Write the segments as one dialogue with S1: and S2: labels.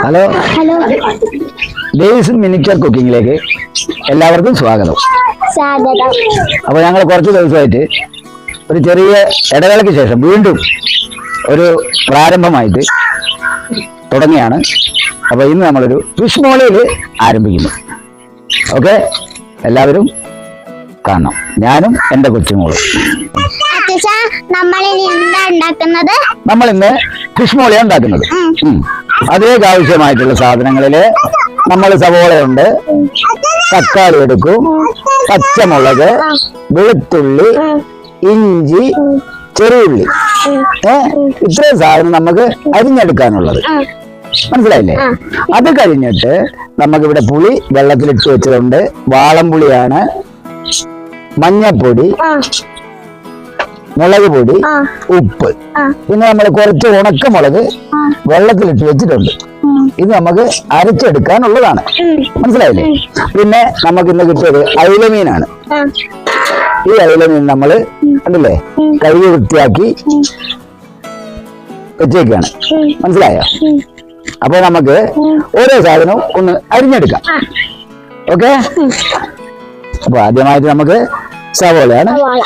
S1: Hello.
S2: Hello.
S1: Days miniature കുക്കിങ്ങിലേക്ക് എല്ലാവർക്കും സ്വാഗതം.
S2: സ്വാഗതം.
S1: അപ്പോൾ ഞങ്ങൾ കുറച്ച് ദിവസമായിട്ട് ഒരു ചെറിയ ഇടവേളയ്ക്ക് ശേഷം വീണ്ടും ഒരു പ്രാരംഭമായിട്ട് തുടങ്ങിയാണ്. അപ്പോൾ ഇന്ന് നമ്മളൊരു ഫിഷ് മോളിൽ ആരംഭിക്കുന്നു. ഓക്കെ എല്ലാവരും കാണണം. ഞാനും എന്റെ കൊച്ചുമോളും.
S2: മോൾ നമ്മൾ
S1: ഇന്ന് ഫിഷ് മോളിയാണ് ഉണ്ടാക്കുന്നത്. അതിലേക്ക് ആവശ്യമായിട്ടുള്ള സാധനങ്ങളിൽ നമ്മൾ സവോളയുണ്ട് തക്കാളി എടുക്കും പച്ചമുളക് വെളുത്തുള്ളി ഇഞ്ചി ചെറുള്ളി ഏഹ് ഇത്രയും സാധനം നമുക്ക് അരിഞ്ഞെടുക്കാനുള്ളത്. മനസ്സിലായില്ലേ? അത് കഴിഞ്ഞിട്ട് നമുക്കിവിടെ പുളി വെള്ളത്തിലിട്ട് വെച്ചതുണ്ട്. വാളംപുളിയാണ് മഞ്ഞപ്പൊടി മുളക് പൊടി ഉപ്പ്. പിന്നെ നമ്മൾ കുറച്ച് ഉണക്കമുളക് വെള്ളത്തിലിട്ട് വെച്ചിട്ടുണ്ട്. ഇത് നമുക്ക് അരച്ചെടുക്കാനുള്ളതാണ്. മനസ്സിലായില്ലേ? പിന്നെ നമുക്ക് ഇന്ന് കിട്ടിയത് അയിലമീനാണ്. ഈ അയിലമീൻ നമ്മൾ കണ്ടില്ലേ? കഴുകി വൃത്തിയാക്കി വെച്ചേക്കാണ്. മനസ്സിലായോ? അപ്പൊ നമുക്ക് ഓരോ സാധനവും ഒന്ന് അരിഞ്ഞെടുക്കാം. ഓക്കെ? അപ്പൊ ആദ്യമായിട്ട് നമുക്ക് സവോളയാണ്
S2: സവാള.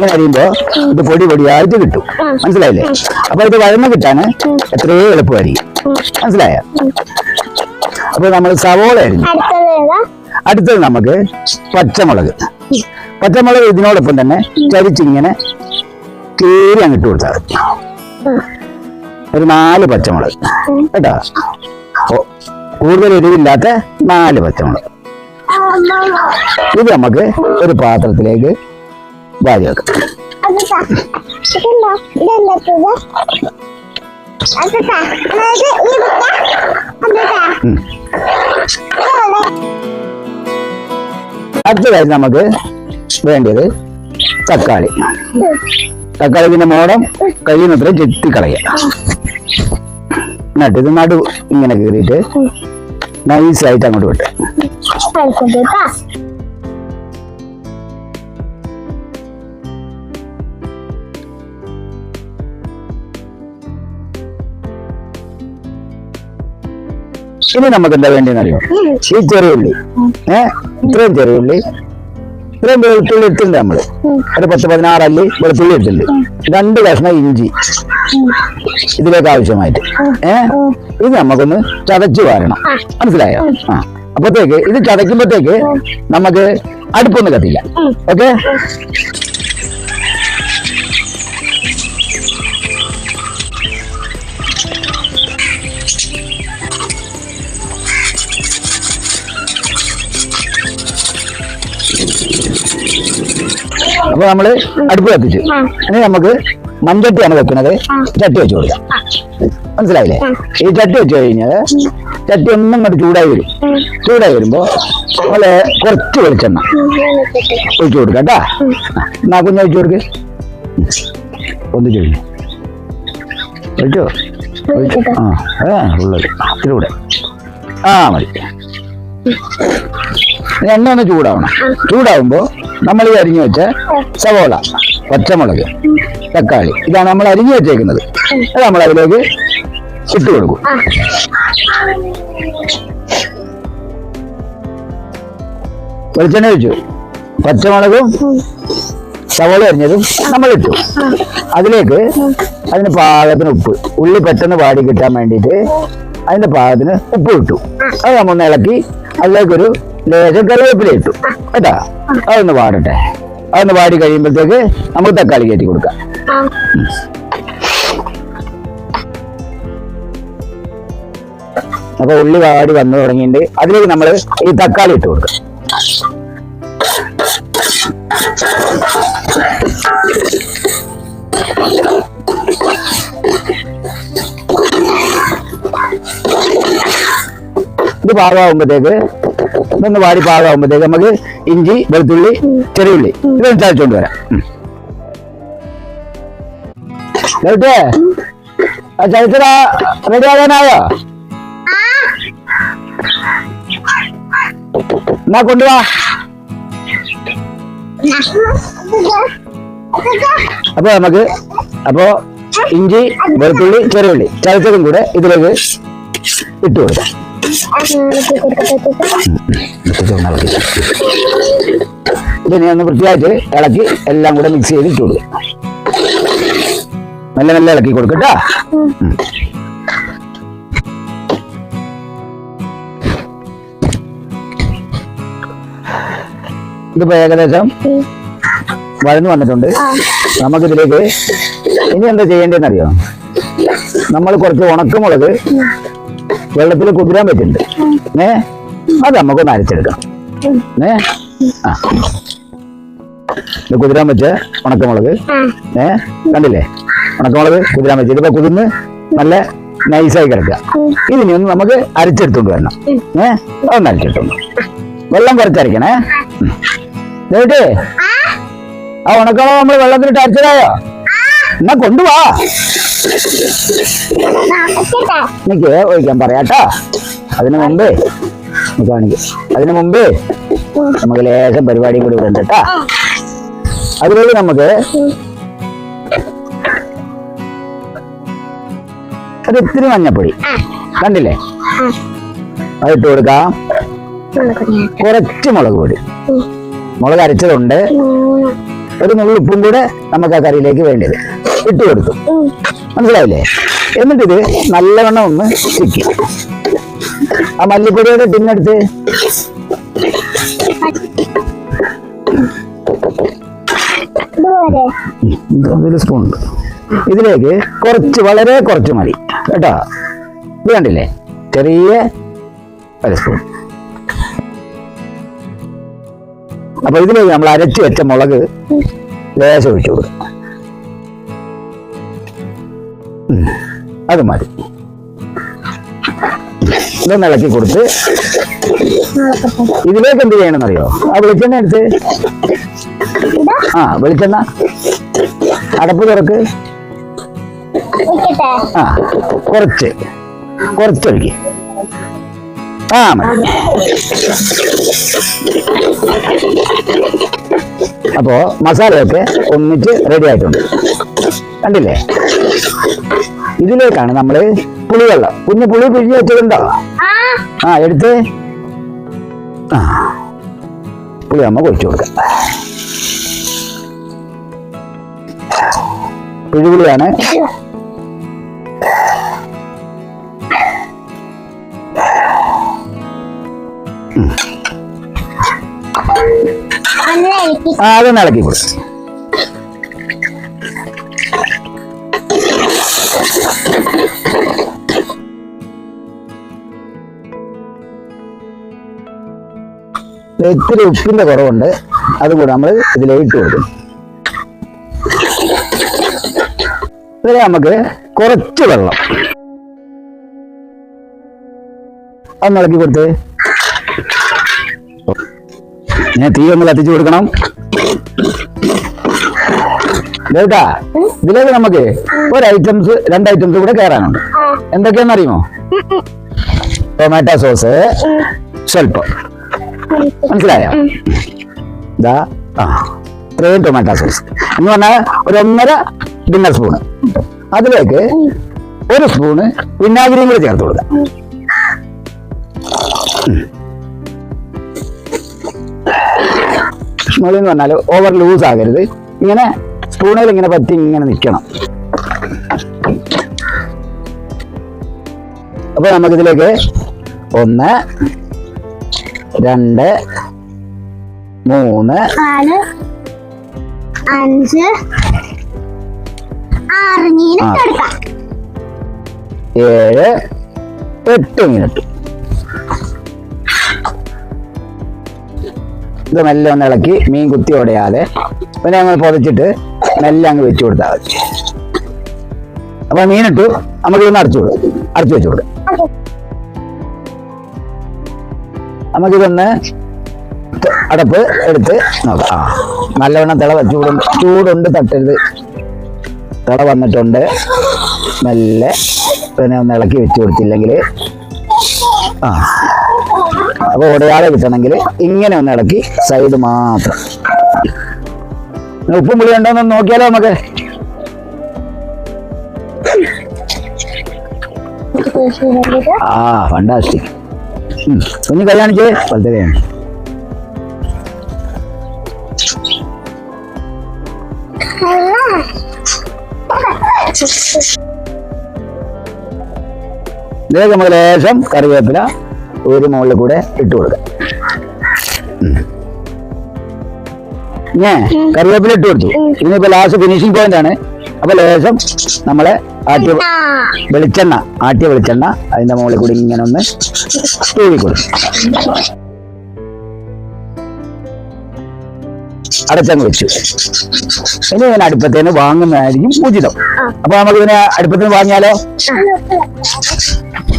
S1: ഇങ്ങനെ അറിയുമ്പോ ഇത് പൊടി പൊടിയായിട്ട് കിട്ടും. മനസ്സിലായില്ലേ? അപ്പൊ ഇത് വഴന്ന് കിട്ടാന് എത്രയോ എളുപ്പമായിരിക്കും മനസ്സിലായ? അപ്പൊ നമ്മൾ സവോള അരിഞ്ഞു.
S2: അടുത്തത്
S1: നമുക്ക് പച്ചമുളക്. പച്ചമുളക് ഇതിനോടൊപ്പം തന്നെ ചരിച്ചിങ്ങനെ കീറി അങ്ങിട്ട് കൊടുത്താൽ ഒരു നാല് പച്ചമുളക്. കേട്ടോ? കൂടുതൽ എരിവില്ലാത്ത നാല് പച്ചമുളക്. ഇത് നമുക്ക് ഒരു പാത്രത്തിലേക്ക് വെക്കാം ഉം. അടുത്തതായി നമുക്ക് വേണ്ടത് തക്കാളി. തക്കാളി പിന്നെ മോടം കഴിയുന്നത്ര ചെത്തിക്കളയുക എന്നിട്ട് ഇത് നടു ഇങ്ങനെ കീറിയിട്ട് നൈസായിട്ട് അങ്ങോട്ട് വിട്ട്. ഇനി നമുക്ക് എന്താ വേണ്ടിയെന്ന് അറിയോ ഈ ചെറിയുള്ളി ഏ? ഇത്രയും ചെറിയുള്ളി ഇത്രയും വെളുത്തുള്ളി ഇട്ടിട്ടുണ്ട് നമ്മൾ. ഒരു പത്ത് പതിനാറ് അല്ലി വെളുത്തുള്ളി ഇട്ടിട്ടുണ്ട്. രണ്ട് കഷ്ണം ഇഞ്ചി ഇതിലേക്ക് ആവശ്യമായിട്ട്. ഏ? ഇത് നമുക്കൊന്ന് ചതച്ചു വാരണം. മനസ്സിലായോ? ആ. അപ്പത്തേക്ക് ഇത് ചതയ്ക്കുമ്പോഴത്തേക്ക് നമുക്ക് അടുപ്പൊന്നും കത്തില്ല. ഓക്കെ? അപ്പൊ നമ്മൾ അടുപ്പ് കത്തിച്ചു. ഇനി നമുക്ക് മൺചട്ടിയാണ് വെക്കുന്നത്. ചട്ടി വെച്ച് കൊടുക്കാം. മനസ്സിലായില്ലേ? ഈ ചട്ടി വെച്ച് കഴിഞ്ഞാൽ ചട്ടി ഒന്നും ഇങ്ങോട്ട് ചൂടായി വരും. ചൂടായി വരുമ്പോ നമ്മൾ കുറച്ച് വെളിച്ചെണ്ണ ഒഴിച്ചു കൊടുക്കാം കേട്ടാ? എന്നാ കുഞ്ഞ് ഒഴിച്ചു കൊടുക്ക്. ഒന്ന് ചോദിക്കും ഒഴിച്ചോ? ഒഴിച്ചോ. ആ ഉള്ളത്. ഇതിലൂടെ. ആ മതി. എണ്ണ ചൂടാവണം. ചൂടാവുമ്പോൾ നമ്മൾ ഈ അരിഞ്ഞു വെച്ച സവോള പച്ചമുളക് തക്കാളി ഇതാണ് നമ്മൾ അരിഞ്ഞു വെച്ചേക്കുന്നത്. അത് നമ്മൾ അതിലേക്ക് ഇട്ട് കൊടുക്കും. വെളിച്ചെണ്ണ വെച്ചു പച്ചമുളകും സവോള അരിഞ്ഞതും നമ്മൾ ഇട്ടു. അതിലേക്ക് അതിന് പാകത്തിന് ഉപ്പ്. ഉള്ളി പെട്ടെന്ന് വാടി കിട്ടാൻ വേണ്ടിയിട്ട് അതിന്റെ പാകത്തിന് ഉപ്പ് ഇട്ടു. അത് നമ്മൾ ഇളക്കി അതിലേക്കൊരു ലേശം കറിവേപ്പില ഇട്ടു. കേട്ടാ? അതൊന്ന് വാടട്ടെ. അതൊന്ന് വാടി കഴിയുമ്പോഴത്തേക്ക് നമുക്ക് തക്കാളി കയറ്റി കൊടുക്കാം. അപ്പൊ ഉള്ളി വാടി വന്നു തുടങ്ങിയിട്ട് അതിലേക്ക് നമ്മൾ ഈ തക്കാളി ഇട്ട് കൊടുക്കാം. ഇത് പാകമാകുമ്പോഴത്തേക്ക് ഇതൊന്ന് വാടി പാകമാകുമ്പോഴത്തേക്ക് നമുക്ക് ഇഞ്ചി വെളുത്തുള്ളി ചെറിയുള്ളി ഇതൊന്ന് ചതച്ചുകൊണ്ട് വരാം. ഉം. കേട്ടേ ആ ചരിത്ര റെഡി ആകാനായോ? എന്നാ കൊണ്ടുവാ അപ്പൊ നമുക്ക് അപ്പോ ഇഞ്ചി വെളുത്തുള്ളി ചെറുള്ളി ചതച്ചതും കൂടെ ഇതിലേക്ക് ഇട്ടു കൊടുക്കാം. ഇതിനെ ഒന്ന് വൃത്തിയായിട്ട് ഇളക്കി എല്ലാം കൂടെ മിക്സ് ചെയ്ത് ഇട്ടു കൊടുക്കും. നല്ല നല്ല ഇളക്കി കൊടുക്കട്ടാ ഇതിപ്പോ ഏകദേശം വഴന്നു വന്നിട്ടുണ്ട്. നമുക്കിതിലേക്ക് ഇനി എന്താ ചെയ്യേണ്ടതെന്ന് അറിയാം നമ്മൾ കുറച്ച് ഉണക്കമുളക് വെള്ളത്തിൽ കുതിരാൻ പറ്റുന്നുണ്ട് ഏ? അത് നമുക്കൊന്ന് അരച്ചെടുക്കാം. ഏ? ആ. ഇത് കുതിരാൻ വെച്ച ഉണക്കമുളക്. ഏ? കണ്ടില്ലേ? ഉണക്കമുളക് കുതിരാൻ വെച്ച് ഇതിപ്പോ കുതിർന്ന് നല്ല നൈസായി കിടക്കുക. ഇതിനി ഒന്ന് നമുക്ക് അരച്ചെടുത്തോണ്ട് വരണം. ഏ? ഒന്ന് അരച്ചെടുത്തോണ്ട് വെള്ളം കുറച്ചരക്കണേ ദേവട്ടെ ആ. ഉണക്കമുളക് നമ്മൾ വെള്ളത്തിലിട്ട് അരച്ചതായോ? എന്നാ കൊണ്ടുവാ. എനിക്ക് ഒഴിക്കാൻ പറയാട്ടോ. അതിനു മുമ്പേ കാണിക്കാം. അതിനു മുമ്പേ നമുക്ക് ലേശം പരിപാടി കൂടി ഇവിടെ ഉണ്ട് കേട്ടാ. അതിലേക്ക് നമുക്ക് അത് ഇത്തിരി മഞ്ഞപ്പൊടി. കണ്ടില്ലേ? അതിട്ട് കൊടുക്കാം. കുറച്ച് മുളക് പൊടി. മുളക് അരച്ചതുണ്ട്. ഒരു നുള്ളിപ്പും കൂടെ നമുക്ക് ആ കറിയിലേക്ക് വേണ്ടത് ഇട്ട് കൊടുക്കും. മനസ്സിലായില്ലേ? എന്നിട്ടിത് നല്ലവണ്ണം ഒന്ന് ചിക്കി ആ മല്ലിപ്പൊടിയുടെ ടിന്നെടുത്ത് ഇതിൽ സ്പൂൺ ഉണ്ട് ഇതിലേക്ക് കുറച്ച് വളരെ കുറച്ച് മതി. കേട്ടോ? ഇത് കണ്ടില്ലേ? ചെറിയ ഒരു സ്പൂൺ അപ്പൊ ഇതിലേക്ക് നമ്മൾ അരച്ച് വെച്ച മുളക് ലേശം ഒഴിച്ചു കൊടുക്കും. അത് മതി. ഇതൊന്ന് ഇളക്കി കൊടുത്ത് ഇതിലേക്ക് എന്ത് ചെയ്യണമെന്നറിയോ? ആ വെളിച്ചെണ്ണ എടുത്ത്. ആ വെളിച്ചെണ്ണ. അടപ്പ് തുറക്ക്. ആ കുറച്ച്. കുറച്ചൊഴിക്ക്. ആ മതി അപ്പോ മസാലയൊക്കെ ഒന്നിച്ച് റെഡി ആയിട്ടുണ്ട്. കണ്ടില്ലേ? ഇതിലേക്കാണ് നമ്മൾ പുളിവെള്ളം. കുഞ്ഞു പുളി പിഴിഞ്ഞ് വെച്ചതുണ്ടോ?
S2: ആ.
S1: ആ എടുത്ത്. ആ. പുളി അമ്മ കൊഴിച്ചു കൊടുക്കാം. പിഴിപുളിയാണ് അതൊന്ന് ഇളക്കി കൊടു ഇത്തിരി ഉപ്പിന്റെ കുറവുണ്ട്. അതുകൂടെ നമ്മൾ ഇതിലേക്ക് കൊടുക്കും. ഇതിൽ നമുക്ക് കുറച്ച് വെള്ളം. ഒന്ന് ഇളക്കി കൊടുത്ത്. ഞാൻ തീ ഒന്ന് കത്തിച്ചു കൊടുക്കണം. കേട്ടാ ഇതിലേക്ക് നമുക്ക് ഒരു ഐറ്റംസ് രണ്ട് ഐറ്റംസ് കൂടെ കയറാനുണ്ട്. എന്തൊക്കെയാണെന്ന് അറിയുമോ ടൊമാറ്റോ സോസ് സ്വല്പം. മനസ്സിലായോ? ഇതാ ആ ഇത്രയും ടൊമാറ്റോ സോസ് എന്ന് പറഞ്ഞാൽ ഒരു ഒന്നര ഡിന്നർ സ്പൂണ് അതിലേക്ക് ഒരു സ്പൂണ് വിനാഗിരിയും കൂടെ ചേർത്ത് കൊടുക്കാം. സ്മോളി എന്ന് പറഞ്ഞാൽ ഓവർ ലൂസ് ആകരുത്. ഇങ്ങനെ സ്പൂണിൽ ഇങ്ങനെ പറ്റി ഇങ്ങനെ നിൽക്കണം. അപ്പൊ നമുക്കിതിലേക്ക് ഒന്ന് രണ്ട് മൂന്ന്
S2: നാല് അഞ്ച് ആറ്
S1: ഏഴ് എട്ട് മിനിറ്റ് ഇത് മെല്ലെ ഒന്ന് ഇളക്കി മീൻ കുത്തി ഉടയാതെ പിന്നെ ഞങ്ങൾ പൊതച്ചിട്ട് മെല്ലെ അങ്ങ് വെച്ചു കൊടുത്താൽ മതി. അപ്പൊ മീനിട്ടു നമുക്ക് ഇതൊന്ന് അടച്ചു കൊടുക്കും. അടച്ചു വെച്ചു കൊടുക്കും. നമുക്കിതൊന്ന് അടപ്പ് എടുത്ത് നോക്കാം. ആ നല്ലവണ്ണം തിള ചൂടുണ്ട് ചൂടുണ്ട് തട്ടരുത്. തിള വന്നിട്ടുണ്ട്. മെല്ലെ പിന്നെ ഒന്ന് ഇളക്കി വെച്ച് കൊടുത്തില്ലെങ്കിൽ ആ അപ്പോൾ ഉടയാതെ കിട്ടണമെങ്കിൽ ഇങ്ങനെ ഒന്ന് ഇളക്കി സൈഡ് മാത്രം. ഉപ്പും പുളി ഉണ്ടോന്ന് നോക്കിയാലോ നമുക്ക്? ആ ഫണ്ടാസ്റ്റിക് കുഞ്ഞു കൈ കാണിച്ചേ വലത്തെ കൈ നമുക്ക് ലേശം കറിവേപ്പില ഒരു മുകളിൽ കൂടെ ഇട്ട് കൊടുക്കാം. ഉം. ഞാൻ കറിവേപ്പില ഇട്ട് കൊടുത്തു. ഇനിയിപ്പോ ലാസ്റ്റ് ഫിനിഷിംഗ് പോയിന്റ് ആണ്. അപ്പൊ ലേശം നമ്മളെ ആട്ടിയ വെളിച്ചെണ്ണ ആട്ടിയ വെളിച്ചെണ്ണ അതിന്റെ മുകളിൽ കൂടി ഇങ്ങനെ ഒന്ന് തൂവി കൊടുക്കും അടച്ചങ്ങ് വെച്ചു. ഇനി ഇങ്ങനെ അടുപ്പത്തേന് വാങ്ങുന്നതായിരിക്കും ഉചിതം. അപ്പൊ നമുക്ക് ഇതിനെ അടുപ്പത്തിന് വാങ്ങിയാലോ?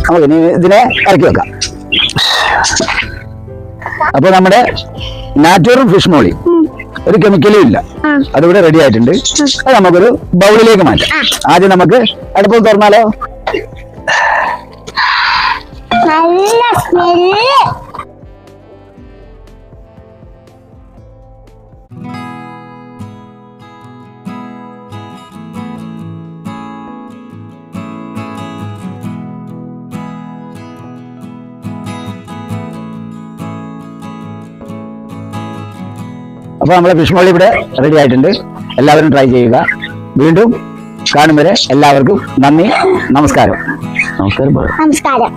S1: നമുക്ക് ഇനി ഇതിനെ ഇറക്കി വെക്കാം. അപ്പൊ നമ്മുടെ നാച്ചുറൽ ഫിഷ് മോളി ഒരു കെമിക്കലും ഇല്ല. അതിവിടെ റെഡി ആയിട്ടുണ്ട്. അത് നമുക്കൊരു ബൗളിലേക്ക് മാറ്റാം. ആദ്യം നമുക്ക് അടുപ്പം തുറന്നാലോ?
S2: നല്ല സ്മെല്ല്
S1: അപ്പൊ നമ്മളെ ഫിഷ് മോളി ഇവിടെ റെഡി ആയിട്ടുണ്ട്. എല്ലാവരും ട്രൈ ചെയ്യുക. വീണ്ടും കാണും വരെ എല്ലാവർക്കും നന്ദി നമസ്കാരം നമസ്കാരം.
S2: നമസ്കാരം.